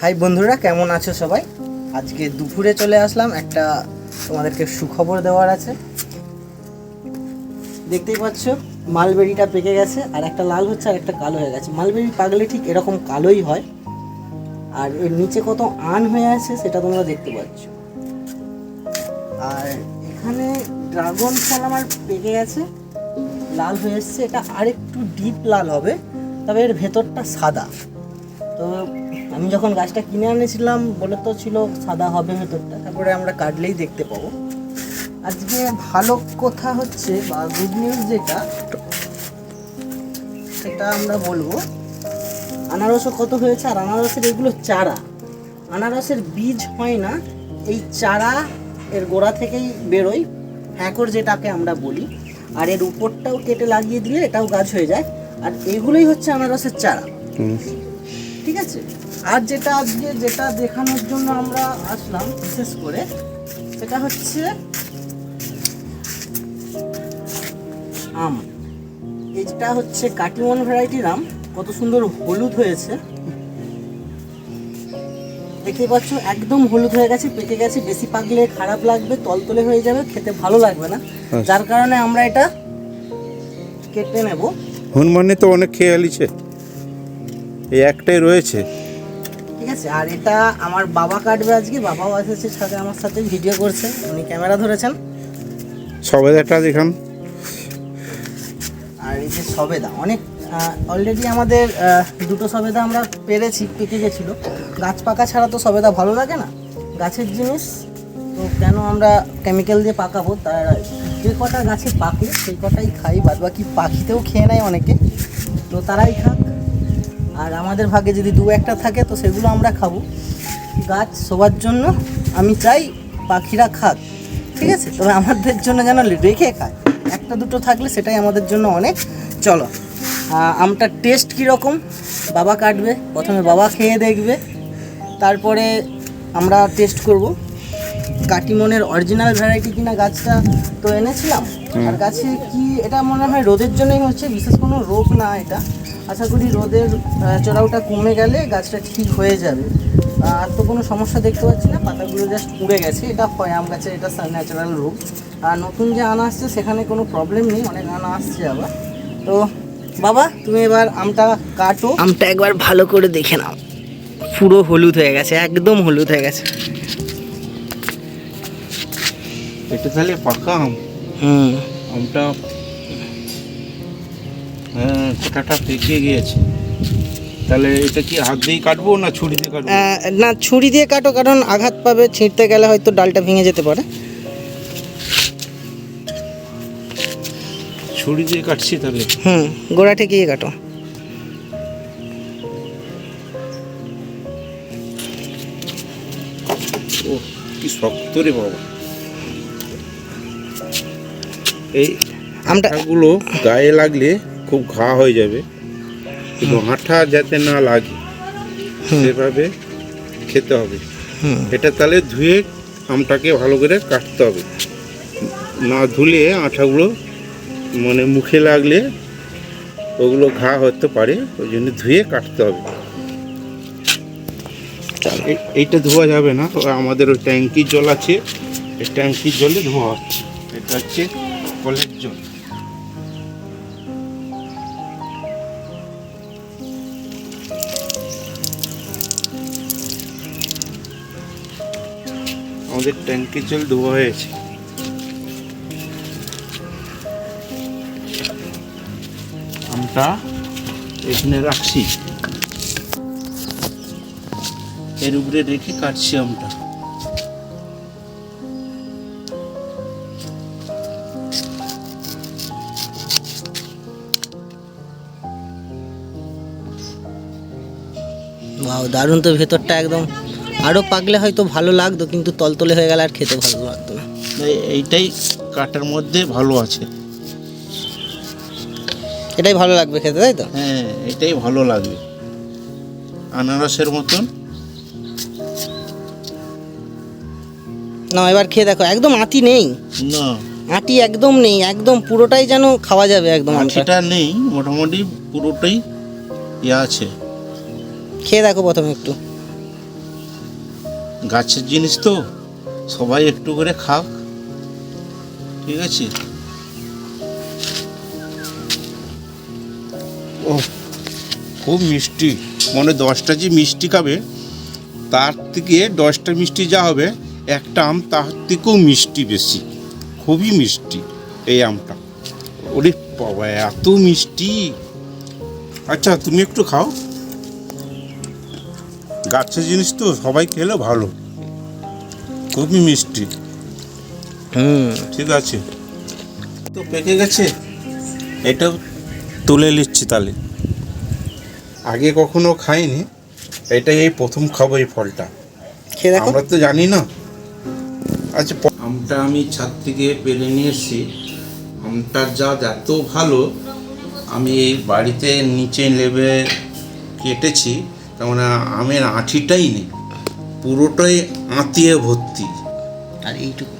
High বন্ধুরা, কেমন আছো সবাই? আজকে দুপুরে চলে আসলাম, একটা তোমাদেরকে সুখবর দেওয়ার আছে। দেখতেই পাচ্ছ, মালবেরিটা পেকে গেছে, আর একটা লাল হচ্ছে, আর একটা কালো হয়ে গেছে। মালবেরি পাগলে ঠিক এরকম কালোই হয়। আর এর নিচে কত আন হয়ে আছে, সেটা তোমরা দেখতে পাচ্ছ। আর এখানে ড্রাগন ফল আমার পেকে গেছে, লাল হয়ে এসছে। এটা আরেকটু ডিপ লাল হবে, তবে এর ভেতরটা সাদা। তো আমি যখন গাছটা কিনে আনেছিলাম বলে তো ছিল সাদা হবে ভেতরটা। তারপরে আমরা কাটলেই দেখতে পাবো। আজকে ভালো কথা হচ্ছে বা গুড নিউজ যেটা সেটা আমরা বলব আনারসও কত হয়েছে আর আনারসের এগুলো চারা। আনারসের বীজ হয় না এই চারা এর গোড়া থেকেই বেরোয়। হ্যাঁকর যেটাকে আমরা বলি। আর এর উপরটাও কেটে লাগিয়ে দিলে এটাও গাছ হয়ে যায়। আর এগুলোই হচ্ছে আনারসের চারা। ঠিক আছে? আর যেটা আজকে যেটা দেখানোর জন্য আমরা আসলাম বিশেষ করে সেটা হচ্ছে আম। এইটা হচ্ছে কাটিমন ভ্যারাইটির আম। কত সুন্দর হলুদ হয়েছে। দেখতে পাচ্ছ একদম হলুদ হয়ে গেছে পেকে গেছে বেশি পাকলে খারাপ লাগবে তলতলে হয়ে যাবে খেতে ভালো লাগবে না। যার কারণে আমরা এটা কেটে নেব। হনুমানে তো অনেক খেয়ে আলিছে এই একটাই রয়েছে। আছে। আর এটা আমার বাবা কাটবে আজকে বাবাও এসেছে সাথে আমার সাথে ভিডিও করছে উনি ক্যামেরা ধরেছেন। সবেদাটা দেখান। আর এই যে সবেদা অনেক অলরেডি আমাদের দুটো সবেদা আমরা পেরেছি পেকে গেছিল। গাছ পাকা ছাড়া তো সবেদা ভালো লাগে না। গাছের জিনিস তো কেন আমরা কেমিক্যাল দিয়ে পাকাবো? তার যে কটা গাছে পাকে সেই কটাই খাই বাদ বাকি পাখিতেও খেয়ে নেয় অনেকে। তো তারাই খাক। আর আমাদের ভাগে যদি দু একটা থাকে তো সেগুলো আমরা খাব। গাছ সবার জন্য আমি চাই পাখিরা খাক ঠিক আছে? তবে আমাদের জন্য যেন রেখে খায়। একটা দুটো থাকলে সেটাই আমাদের জন্য অনেক। চলো আমটার টেস্ট কীরকম? বাবা কাটবে প্রথমে বাবা খেয়ে দেখবে তারপরে আমরা টেস্ট করব। কাটিমনের অরিজিনাল ভ্যারাইটি কিনা গাছটা তো এনেছিলাম। আর গাছে কি এটা মনে হয় রোদের জন্যই হচ্ছে বিশেষ কোনো রোগ না এটা। আশা করি রোদের চড়াওটা কমে গেলে গাছটা ঠিক হয়ে যাবে। আর তো কোনো সমস্যা দেখতে পাচ্ছি না পাতাগুলো জাস্ট পুড়ে গেছে এটা হয় আম গাছের এটা ন্যাচারাল রোগ। আর নতুন যে আনা আসছে সেখানে কোনো প্রবলেম নেই অনেক আনা আসছে আবার। তো বাবা তুমি এবার আমটা কাটো। আমটা একবার ভালো করে দেখে নাও। পুরো হলুদ হয়ে গেছে একদম হলুদ হয়ে গেছে। এটা তাহলে পাকা আম? হুম। আমটা হ্যাঁ গোটাটা পেকে গিয়েছে। তাহলে এটা কি হাত দিয়ে কাটবো না ছুরি দিয়ে কাটবো? না ছুরি দিয়ে কাটো কারণ আঘাত পাবে ছিঁড়তে গেলে হয়তো ডালটা ভেঙে যেতে পারে। ছুরি দিয়ে কাটছি তাহলে? হুম গোড়া ঠেকিয়ে কাটো। ও কি শক্ত রে বাবা। এই আমটা আঠাগুলো গায়ে লাগলে খুব ঘা হয়ে যাবে। কিন্তু আঠা যাতে না লাগে সেভাবে খেতে হবে। এটা তাহলে ধুয়ে আমটাকে ভালো করে কাটতে হবে। না ধুলে আঠাগুলো মানে মুখে লাগলে ওগুলো ঘা হতে পারে ওই জন্য ধুয়ে কাটতে হবে। এই- এইটা ধোয়া যাবে না আমাদের ওই ট্যাঙ্কির জল আছে এই ট্যাঙ্কির জলে ধোয়া হচ্ছে। এটা হচ্ছে কলের জল। আমাদের ট্যাঙ্কির জল ধোয়া হয়েছে। আমটা এখানে রাখছি। এর উপরে রেখে কাটছি আমটা। দারুণ তো ভেতরটা একদম আরও পাকলে হয়তো ভালো লাগতো কিন্তু তলতলে হয়ে গেলে আর খেতে ভালো লাগতো না। এইটাই কাটার মধ্যে ভালো আছে। এটাই ভালো লাগবে খেতে তাই তো? হ্যাঁ এটাই ভালো লাগবে। আনারসের মতন। না এবার খেয়ে দেখো একদম আতি নেই। না। আটি একদম নেই একদম পুরোটাই যেন খাওয়া যাবে একদম আমটা সেটা নেই মোটামুটি পুরোটাই ইয়ে আছে। খেয়ে দেখো প্রথমে একটু। গাছের জিনিস তো, সবাই একটু করে খাক। ঠিক আছে? ও খুব মিষ্টি। মানে দশটা যে মিষ্টি খাবে, তার থেকে দশটা মিষ্টি যা হবে, একটা আম তার থেকেও মিষ্টি বেশি। খুবই মিষ্টি এই আমটা। ওরে বাবা, এত মিষ্টি! আচ্ছা তুমি একটু খাও। গাছের জিনিস তো সবাই খেলে ভালো। খুবই মিষ্টি। হুম। ঠিক আছে। তো পেকে গেছে? এটাও তুলে নিচ্ছি তাহলে। আগে কখনো খাইনি। এটাই এই প্রথম খাব এই ফলটা। আমরা তো জানি না। আচ্ছা আমটা আমি ছাদ থেকে পেরে নিয়ে এসেছি। আমটার জাত এত ভালো আমি এই বাড়িতে নিচে লেবে কেটেছি। তেমন মানে আমের আঁঠিটাই নেই পুরোটাই আঁতিয়ে ভর্তি। আর এইটুকু?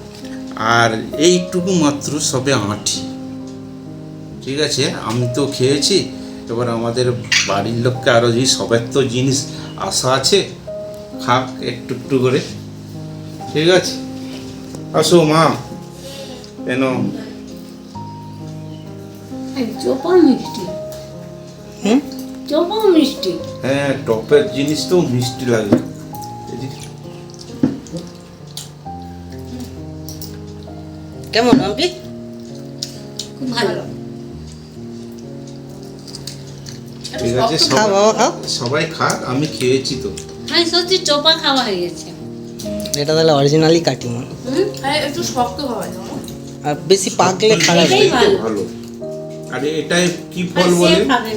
আর এইটুকু মাত্র সবে আঁঠি। ঠিক আছে আমি তো খেয়েছি এবার আমাদের বাড়ির লোককে আরও যে সবের তো জিনিস আশা আছে খাক একটু একটু করে। ঠিক আছে? আসো মা কেন চোপা মিষ্টি। হুম? চোপা মিষ্টি। হ্যাঁ টপের জিনিস তো মিষ্টি লাগে। কেমন আম্পি খুব ভালো ঠিক আছে খাও সবাই- বাবা খাও। সবাই খাক আমি খেয়েছি তো। আমি সত্যি চোপা খাওয়া হয়ে গেছে। এটা তাহলে অরিজিনালি কাটিমন হুম একটু শক্ত জানো? আর বেশি পাকলে খারাপ ভালো। আরে এটাই কি ফল আর বলে খাবে।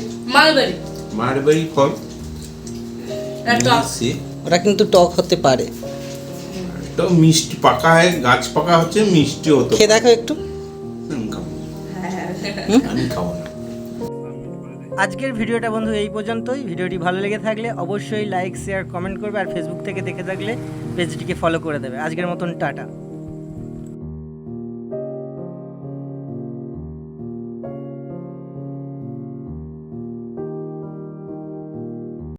মারবেরি ফল। ওরা কিন্তু টক হতে পারে। তো মিষ্টি পাকা হয় গাছ পাকা হচ্ছে মিষ্টি হতো খেয়ে দেখো একটু? আমি খাব। না। আজকের ভিডিওটা বন্ধু এই পর্যন্তই। ভিডিওটি ভালো লেগে থাকলে অবশ্যই লাইক শেয়ার কমেন্ট করবে আর ফেসবুক থেকে দেখে থাকলে পেজটিকে ফলো করে দেবে। আজকের মতন টাটা।